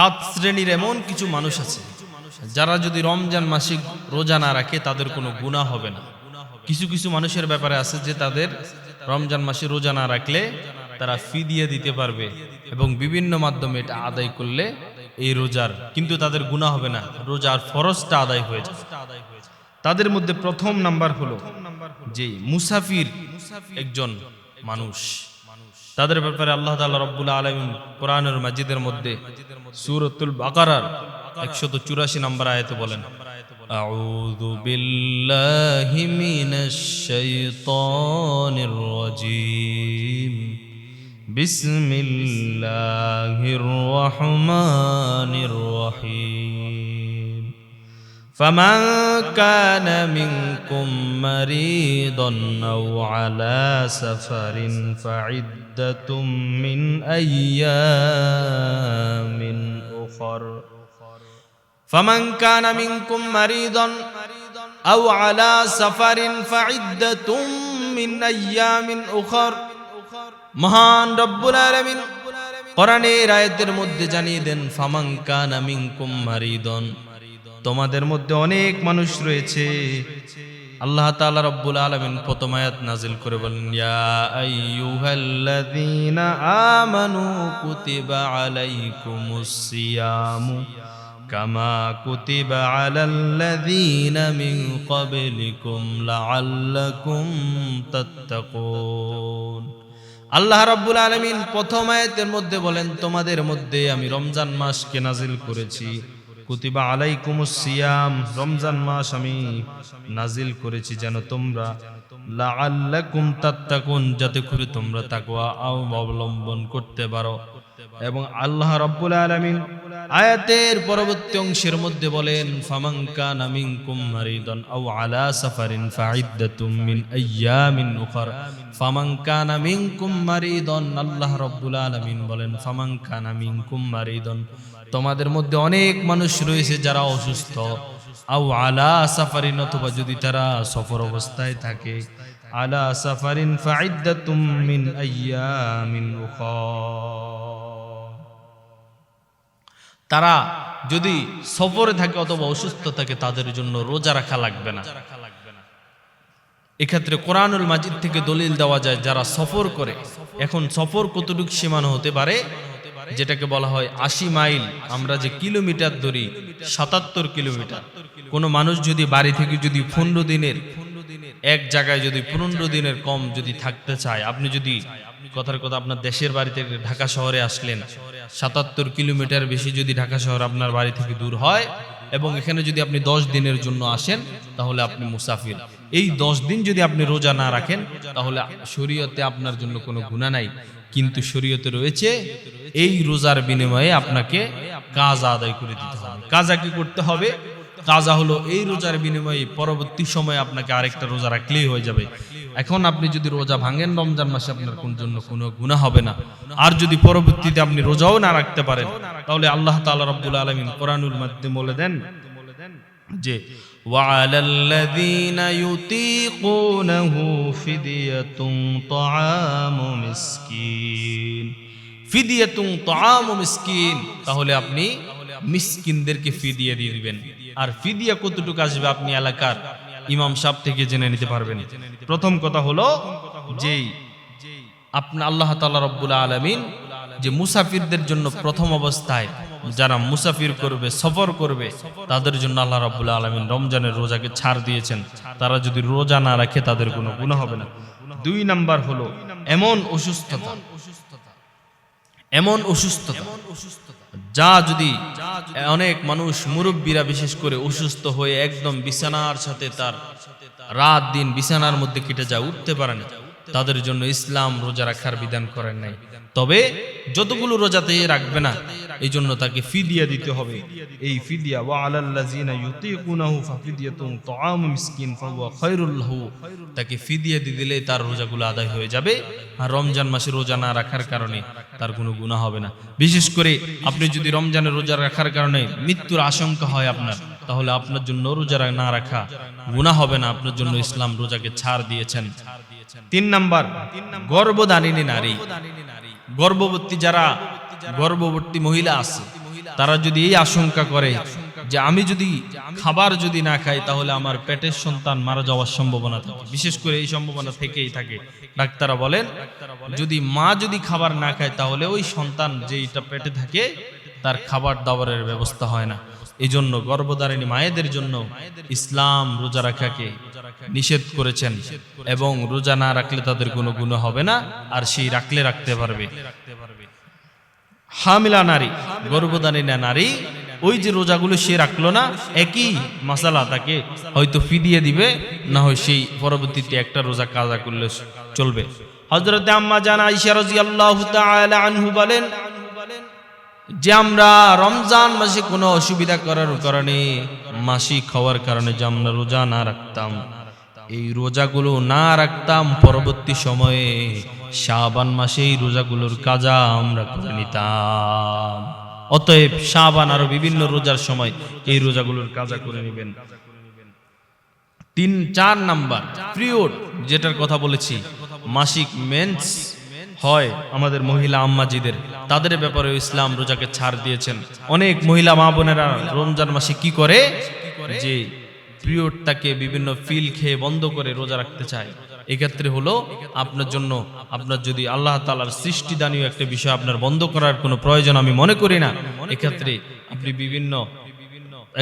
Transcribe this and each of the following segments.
সাত শ্রেণির এমন কিছু মানুষ আছে, যারা যদি রমজান মাসিক রোজা না রাখে, তাদের কোনো গুণা হবে না। কিছু কিছু মানুষের ব্যাপারে আছে যে তাদের রমজান মাসে রোজা না রাখলে তারা ফি দিয়ে দিতে পারবে এবং বিভিন্ন মাধ্যমে এটা আদায় করলে এই রোজার, কিন্তু তাদের গুণা হবে না। রোজার ফরজটা আদায় হয়ে যাবে তাদের মধ্যে প্রথম নাম্বার হলো যে মুসাফির একজন মানুষ। তাদের ব্যাপারে আল্লাহ তাআলা রব্বুল আলামিন কোরআনের মাজিদের মধ্যে সূরাতুল বাকারার 184 নম্বর আয়াতে বলেন, আউযু বিল্লাহি মিনাশ শাইতানির রাজীম। বিসমিল্লাহির রহমানির রহিম। فمن كان منكم مريضا او على سفر فعده من ايام اخر فمن كان منكم مريضا او على سفر فعده من ايام اخر মহান রব্বুল আলামিন কোরআনের আয়াতের মধ্যে জানিয়ে দেন ফামান কানা মিনকুম মারিদন তোমাদের মধ্যে অনেক মানুষ রয়েছে। আল্লাহ তাআলা রব্বুল আলামিন প্রথম আয়াত নাজিল করে বলেন ইয়া আমানু কুতিবা সিয়ামু কামা কুতিবা আল্লাহ রাব্বুল আলামিন প্রথম আয়াতের মধ্যে বলেন, তোমাদের মধ্যে আমি রমজান মাসকে নাজিল করেছি। কুতিবা আলাইকুমুস সিয়াম, রমজান মাস আমি নাজিল করেছি যেন তোমরা লাআল্লাকুম তাত্তাকুন, যাতে করে তোমরা তাকওয়া অবলম্বন করতে পারো। এবং আল্লাহ রাব্বুল আলামিন আয়াতের পরবর্তী অংশের মধ্যে বলেন, ফামান কানা মিনকুম মারিদান আও আলা সাফারিন ফাইদ্দাতুম মিন আইয়ামিন উখর। ফামান কানা মিনকুম মারিদান, আল্লাহ রাব্বুল আলামিন বলেন, ফামান কানা মিনকুম মারিদান তোমাদের মধ্যে অনেক মানুষ রয়েছে যারা অসুস্থ। আও আলা সাফারিন অথবা যদি তারা সফর অবস্থায় থাকে। আলা সাফারিন ফাইদ্দাতুম মিন তারা যদি সফরে থাকে অথবা অসুস্থ থাকে, তাদের জন্য রোজা রাখা লাগবে না। এক্ষেত্রে কোরআনুল মাজিদ থেকে দলিল দেওয়া যায়, যারা সফর করে, এখন সফর কতটুকু সীমানো হতে পারে? যেটাকে বলা হয় আশি মাইল, আমরা যে কিলোমিটার ধরি সাতাত্তর কিলোমিটার। কোনো মানুষ যদি বাড়ি থেকে যদি পনেরো দিনের, এক জায়গায় যদি পনেরো দিনের কম যদি থাকতে চায়, আপনি যদি, কথার কথা, আপনার দেশের বাড়ি থেকে ঢাকা শহরে আসলেন, সাতাত্তর কিলোমিটার বেশি যদি ঢাকা শহর আপনার বাড়ি থেকে দূর হয়, এবং এখানে যদি আপনি দশ দিনের জন্য আসেন, তাহলে আপনি মুসাফির। এই দশ দিন যদি আপনি রোজা না রাখেন, তাহলে শরীয়তে আপনার জন্য কোনো গুণা নাই। কিন্তু শরীয়তে রয়েছে এই রোজার বিনিময়ে আপনাকে কাজ আদায় করে দিতে হবে কাজা কি করতে হবে কাজা হলো এই রোজার বিনিময়ে পরবর্তী সময়ে আপনাকে আরেকটা রোজা রাখলেই হয়ে যাবে এখন আপনি যদি রোজা ভাঙেন রমজান মাসে আপনার কোন জন্য কোনো গুণা হবে না আর যদি পরবর্তীতে আপনি রোজাও না রাখতে পারেন তাহলে আল্লাহ তাআলা রব্বুল আলামিন কোরআনুল মাধ্যমে বলে দেন যে وعلى الذين يطيقونه فدية طعام مسكين ফিদিয়াতুং তাম মিসকিন। তাহলে আপনি মিসকিনদেরকে ফিদিয়া দিয়ে দিবেন। আর ফিদিয়া কতটুকু আসবে আপনি এলাকার? ইমাম সাহ থেকে জেনে নিতে পারবেন। প্রথম কথা হলো যে আপনি আল্লাহ তাআলা রব্বুল আলমিন যে মুসাফিরদের জন্য প্রথম অবস্থায় যারা মুসাফির করবে, সফর করবে, তাদের জন্য আল্লাহ রাবুল্লাহ আলমিন রমজানের রোজাকে ছাড় দিয়েছেন। তারা যদি রোজা না রাখে, তাদের কোনো গুণ হবে না। দুই নাম্বার হলো এমন অসুস্থতা। এমন অসুস্থতা, যা যদি অনেক মানুষ মুরব্বীরা বিশেষ করে অসুস্থ হয়ে একদম বিছানার সাথে তার রাত দিন বিছানার মধ্যে কেটে যা উঠতে পারে না। তাদের জন্য ইসলাম রোজা রাখার বিধান করেন নাই। তবে যতগুলো রোজাতে রাখবে না এই জন্য তাকে ফিদিয়া দিতে হবে। এই ফিদিয়া তাকে ফিদিয়া দিয়ে দিলে তার রোজাগুলো আদায় হয়ে যাবে। আর রমজান মাসে রোজা না রাখার কারণে তার কোনো গুনাহ হবে না। বিশেষ করে আপনি যদি রমজানের রোজা রাখার কারণে মৃত্যুর আশঙ্কা হয় আপনার, তাহলে আপনার জন্য রোজা না রাখা গুনাহ হবে না। আপনার জন্য ইসলাম রোজাকে ছাড় দিয়েছেন। তিন নাম্বার, গর্ভধারিণী নারী। গর্ভবতী যারা, গর্ভবতী মহিলা আছে, তারা যদি এই আশঙ্কা করে যে আমি যদি খাবার যদি না খাই, তাহলে আমার পেটের সন্তান মারা যাওয়ার সম্ভাবনা থাকে। বিশেষ করে এই সম্ভাবনা থেকেই থাকে। ডাক্তাররা বলেন, যদি মা যদি খাবার না খায়, তাহলে ওই সন্তান যেইটা পেটে থাকে, তার খাবার দাবারের ব্যবস্থা হয় না। এই জন্য গর্ভধারিণী মায়েদের জন্য ইসলাম রোজা রাখাকে নিষেধ করেছেন এবং রোজা না রাখলে তাদের কোনো গুণ হবে না, আর সেই রাখলে রাখতে পারবে। হামিলা নারী, গর্ভধারিণী নারী, ওই যে রোজাগুলো সে রাখল না, একই মাসালা তাকে হয়তো ফিদিয়ে দিবে, না হয় সেই পরবর্তীতে একটা রোজা কাজা করলে চলবে। হজরতে আম্মা জানা রাদিয়াল্লাহু তাআলা আনহু বলেন যে আমরা রমজান মাসে কোনো অসুবিধা করার কারণে, মাসিক হওয়ার কারণে যে আমরা রোজা না রাখতাম, এই রোজাগুলো না রাখতাম, পরবর্তী সময়ে শাবান মাসে এই রোজাগুলোর কাজা আমরা করে নিতাম। অতএব শাবান আরও বিভিন্ন রোজার সময় এই রোজাগুলোর কাজা করে নেবেন। তিন, চার নাম্বার, পিরিয়ড, যেটার কথা বলেছি, মাসিক মেন্স হয় আমাদের মহিলা আম্মাজিদের। তাদের ব্যাপারে ইসলাম রোজাকে ছাড় দিয়েছেন। অনেক মহিলা মা বোনেরা রমজান মাসে কি করে? যে পিরিয়ডটাকে বিভিন্ন ফিল খেয়ে বন্ধ করে রোজা রাখতে চায়। এক্ষেত্রে হলো আপনার জন্য, আপনার যদি আল্লাহ তালার সৃষ্টিদানীয় একটা বিষয় আপনার বন্ধ করার কোনো প্রয়োজন আমি মনে করি না। এক্ষেত্রে আপনি বিভিন্ন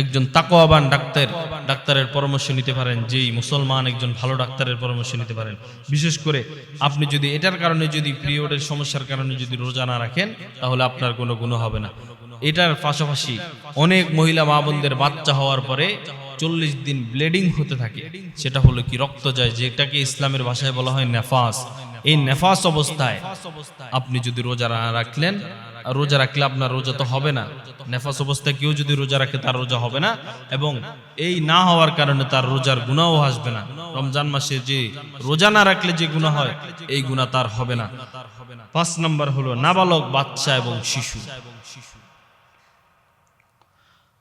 একজন তাকোয়াবান ডাক্তার, ডাক্তারের পরামর্শ নিতে পারেন, যেই মুসলমান একজন ভালো ডাক্তারের পরামর্শ নিতে পারেন। বিশেষ করে আপনি যদি এটার কারণে যদি পিরিয়ডের সমস্যার কারণে যদি রোজা না রাখেন, তাহলে আপনার কোনো গুণ হবে না। এটার পাশাপাশি অনেক মহিলা মা বোনদের বাচ্চা হওয়ার পরে চল্লিশ দিন ব্লিডিং হতে থাকে। সেটা হলো কি, রক্ত যায়, যেটাকে ইসলামের ভাষায় বলা হয় নেফাস। এই নেফাস অবস্থায় আপনি যদি রোজা রাখলেন, রোজা রাখলে আপনার রোজা তো হবে না। নেফাস অবস্থায় কেউ যদি রোজা রাখে, তার রোজা হবে না এবং এই না হওয়ার কারণে তার রোজার গুণাও আসবে না। রমজান মাসে যে রোজা না রাখলে যে গুণা হয়, এই গুণা তার হবে না। পাঁচ নম্বর হলো নাবালক বাচ্চা এবং শিশু।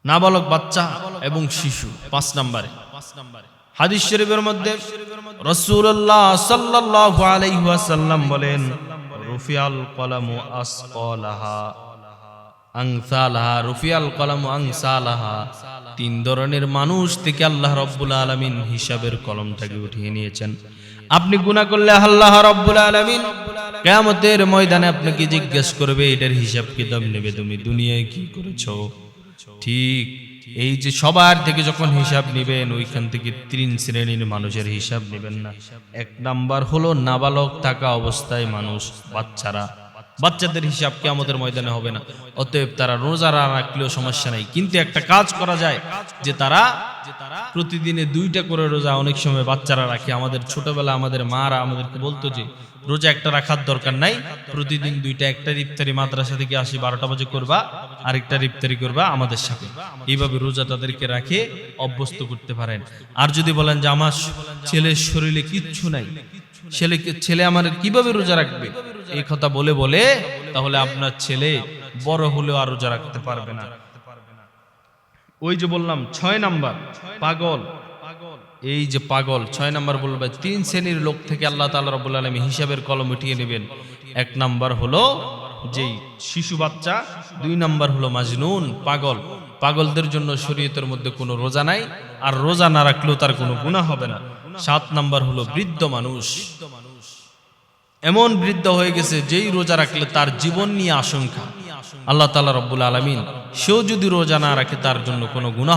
নাবালক বাচ্চা এবং শিশু, পাঁচ নম্বরে। হাদিস শরীফের মধ্যে রাসূলুল্লাহ সাল্লাল্লাহু আলাইহি ওয়াসাল্লাম বলেন, রুফিয়াল কলামু আসকালাহা, আংসালাহা, রুফিয়াল কলামু আংসালাহা। তিন ধরনের মানুষ থেকে আল্লাহ রব্বুল আলামিন হিসাবের কলমটাকে উঠিয়ে নিয়েছেন। আপনি গুনাহ করলে আল্লাহ রব্বুল আলামিন কিয়ামতের ময়দানে আপনাকে জিজ্ঞেস করবে, এটার হিসাব কিতাব নেবে? তুমি দুনিয়ায় কি করেছ? ঠিক এই যে সবার থেকে যখন হিসাব নেবেন, ওইখান থেকে তিন শ্রেণির মানুষের হিসাব নেবেন না। এক নাম্বার হলো নাবালক থাকা অবস্থায় মানুষ, বাচ্চারা বাচ্চাদের হিসাব কি আমাদের ময়দানে হবে না। অতএব তারা রোজা রাখলেও সমস্যা নাই। কিন্তু একটা কাজ করা যায় যে তারা প্রতিদিনে দুইটা করে রোজা অনেক সময় বাচ্চারা রাখে। আমাদের ছোটবেলা আমাদের মারা আমাদেরকে বলতো যে, রোজা একটা রাখার দরকার নাই। প্রতিদিন দুইটা, একটা ইফতারি মাদ্রাসা থেকে আসি, বারোটা বাজে করবা, আরেকটা ইফতারি করবা আমাদের সাথে। এইভাবে রোজা তাদেরকে রাখে, অভ্যস্ত করতে পারেন। আর যদি বলেন যে, আমার ছেলের শরীরে কিচ্ছু নাই, ছেলেকে, ছেলে আমার কীভাবে রোজা রাখবে? এই কথা বলে বলে তাহলে আপনার ছেলে বড় হলেও আর রোজা রাখতে পারবে না। ওই যে বললাম, ছয় নাম্বার, পাগল। এই যে পাগল, ছয় নাম্বার বলবে তিন শ্রেণির লোক থেকে আল্লাহ তাআলা রব্বুল আলামিন হিসাবের কলম উঠিয়ে নেবেন। এক নাম্বার হলো যেই শিশু বাচ্চা, দুই নাম্বার হলো মাজনুন, পাগল। পাগলদের জন্য শরীয়তের মধ্যে কোনো রোজা নাই, আর রোজা না রাখলেও তার কোনো গুনাহ হবে না। সাত নাম্বার হলো বৃদ্ধ মানুষ। এমন বৃদ্ধ হয়ে গেছে যেই রোজা রাখলে তার জীবন নিয়ে আশঙ্কা। আল্লাহ তালা রব্বুল আলমিন, সেও যদি রোজা না রাখে তার জন্য কোনো গুনাহ